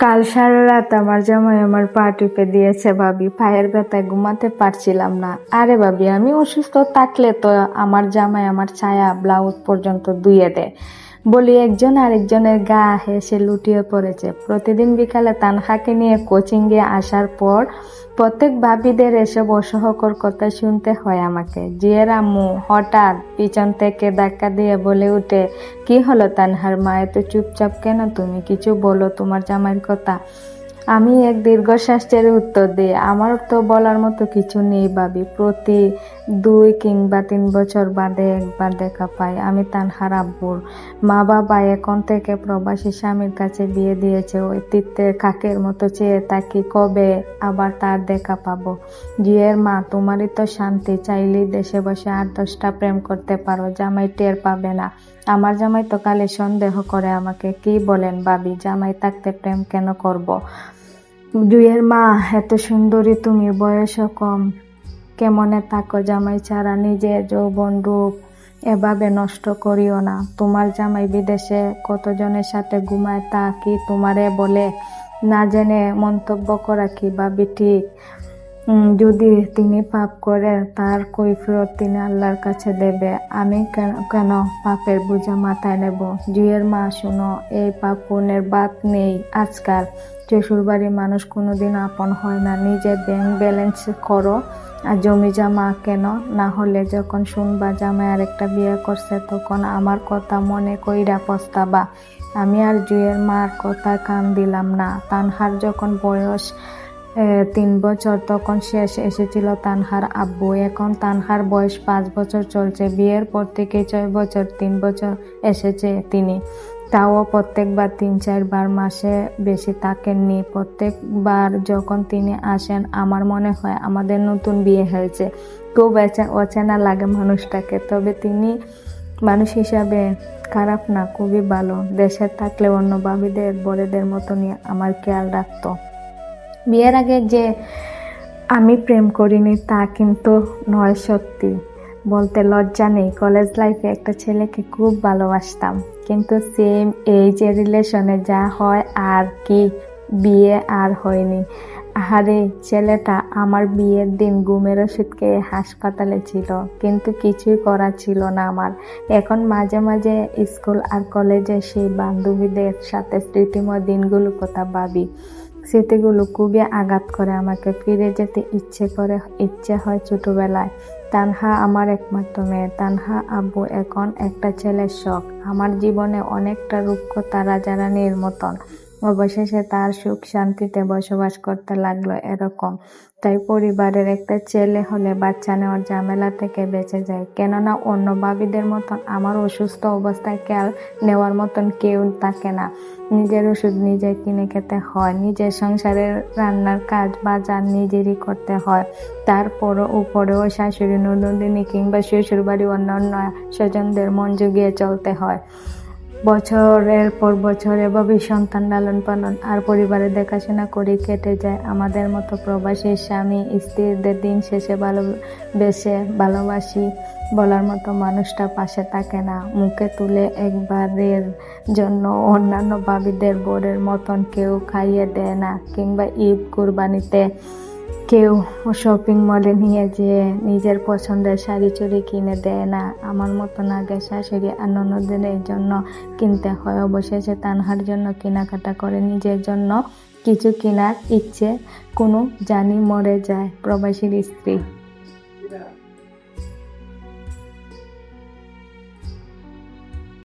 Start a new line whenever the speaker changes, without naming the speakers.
কাল সারা রাত আমার জামাই আমার পা টিপে দিয়েছে ভাবি। পায়ের ব্যথায় ঘুমাতে পারছিলাম না। আরে ভাবি, আমি অসুস্থ থাকলে তো আমার জামাই আমার ছায়া ব্লাউজ পর্যন্ত ধুয়ে দেয়। বলি একজন আরেকজনের গা হেসে লুটিয়ে পড়েছে। প্রতিদিন বিকালে তানহাকে নিয়ে কোচিংয়ে আসার পর প্রত্যেক ভাবিদের এসব অসহকর কথা শুনতে হয় আমাকে। জিয়ের আম্মু হঠাৎ পিছন থেকে ধাক্কা দিয়ে বলে উঠে, কি হলো তানহার মা, এত চুপচাপ কেন তুমি? কিছু বলো তোমার জামাইয়ের কথা? আমি এক দীর্ঘশ্বাস ছেড়ে উত্তর দিই, আমার তো বলার মতো কিছু নেই ভাবি। প্রতি দুই কিংবা তিন বছর বাদে একবার দেখা পাই। আমি তানহার আব্বুর। মা বাবা এখন থেকে প্রবাসী স্বামীর কাছে বিয়ে দিয়েছে। তীর্থের কাকের মতো চেয়ে তাকে কবে আবার তার দেখা পাবো? জিয়ের মা, তোমারই তো শান্তি। চাইলেই দেশে বসে আট দশটা প্রেম করতে পারো। জামাই টের পাবে না। আমার জামাই তো কালে সন্দেহ করে আমাকে। কি বলেন বাবি জামাই থাকতে প্রেম কেন করব। জুয়ের মা, এত সুন্দরী তুমি, বয়সও কম। কেমনে থাকো জামাই ছাড়া নিজে যৌবন রূপ? এভাবে নষ্ট করিও না। তোমার জামাই বিদেশে কতজনের সাথে ঘুমায় তা কি তোমারে বলে? না জেনে মন্তব্য করা কি বা ঠিক? যদি তিনি পাপ করে, তার কৈফিয়ত তিনি আল্লাহর কাছে দেবে। আমি কেন পাপের বোঝা মাথায় নেব? জুয়ের মা, শুনো, এই পাপ পুণ্যের বাদ নেই আজকাল। শ্বশুরবাড়ির মানুষ কোনোদিন আপন হয় না। নিজে ব্যাংক ব্যালেন্স করো আর জমি জামা কেন? না হলে যখন শুনবা জামাই আরেকটা বিয়ে করছে, তখন আমার কথা মনে কইরা পস্তাবা। আমি আর জুয়ের মার কথা কান দিলাম না। তানহার যখন বয়স তিন বছর তখন শেষ এসেছিল তানহার আব্বু। এখন তানহার বয়স পাঁচ বছর চলছে। বিয়ের পর থেকে ছয় বছর, তিন বছর এসেছে তিনি। তাও প্রত্যেকবার তিন চারবার মাসে বেশি থাকেননি। প্রত্যেকবার যখন তিনি আসেন, আমার মনে হয় আমাদের নতুন বিয়ে হয়েছে। খুব অচে- অচেনা লাগে মানুষটাকে। তবে তিনি মানুষ হিসাবে খারাপ না, খুবই ভালো। দেশে থাকলে অন্য ভাবিদের বড়দের মতনই আমার খেয়াল রাখতো। বিয়ের আগে যে আমি প্রেম করিনি তা কিন্তু নয় সত্যি। বলতে লজ্জা নেই। কলেজ লাইফে একটা ছেলেকে খুব ভালোবাসতাম। কিন্তু সেম এইজ এ রিলেশনে যা হয় আর কি বিয়ে আর হয়নি। আরে ছেলেটা আমার বিয়ের দিন ঘুমের ওষুধ খেয়ে হাসপাতালে ছিল। কিন্তু কিছুই করা ছিল না আমার। এখন মাঝে মাঝে স্কুল আর কলেজে সেই বান্ধবীদের সাথে স্মৃতিময় দিনগুলো কথা ভাবি। স্মৃতিগুলো খুবই আঘাত করে আমাকে ফিরে যেতে ইচ্ছে করে, ইচ্ছে হয় ছোটবেলায়। তানহা আমার একমাত্র মেয়ে। তানহা আব্বু এখন একটা ছেলের শখ। আমার জীবনে অনেকটা রুক্ষ তারা যারা মতন। অবশেষে তার সুখ শান্তিতে বসবাস করতে লাগল এরকম। তাই পরিবারের একটা ছেলে হলে বাচ্চা নেওয়ার ঝামেলা থেকে বেঁচে যায়। কেননা অন্য বাবিদের মতন আমার অসুস্থ অবস্থায় খেয়াল নেওয়ার মতন কেউ থাকে না। নিজের ওষুধ নিজে কিনে খেতে হয়, নিজের সংসারের রান্নার কাজ বাজার নিজেরই করতে হয়। তারপরও উপরেও শাশুড়ি, ননদিনী কিংবা শ্বশুর বাড়ি অন্যান্য স্বজনদের মন জুগিয়ে চলতে হয়। বছরের পর বছর এভাবেই সন্তান লালন পালন আর পরিবারের দেখাশোনা করে কেটে যায়। আমাদের মতো প্রবাসী স্বামী, স্ত্রীদের দিন শেষে ভালোবেসে ভালোবাসি বলার মতো মানুষটা পাশে থাকে না। মুখে তুলে একবারের জন্য অন্যান্য ভাবিদের বোরের মতন কেউ খাইয়ে দেয় না কিংবা ঈদ কুরবানিতে কেউ শপিং মলে নিয়ে যেয়ে নিজের পছন্দের শাড়ি চুড়ি কিনে দেয় না। আমার মতন আগে শাড়ি আর ননদের জন্য কিনতে হয়। অবশেষে তানহার জন্য কেনাকাটা করে। নিজের জন্য কিছু কেনার ইচ্ছে কোনো জানি মরে যায় প্রবাসীর স্ত্রী।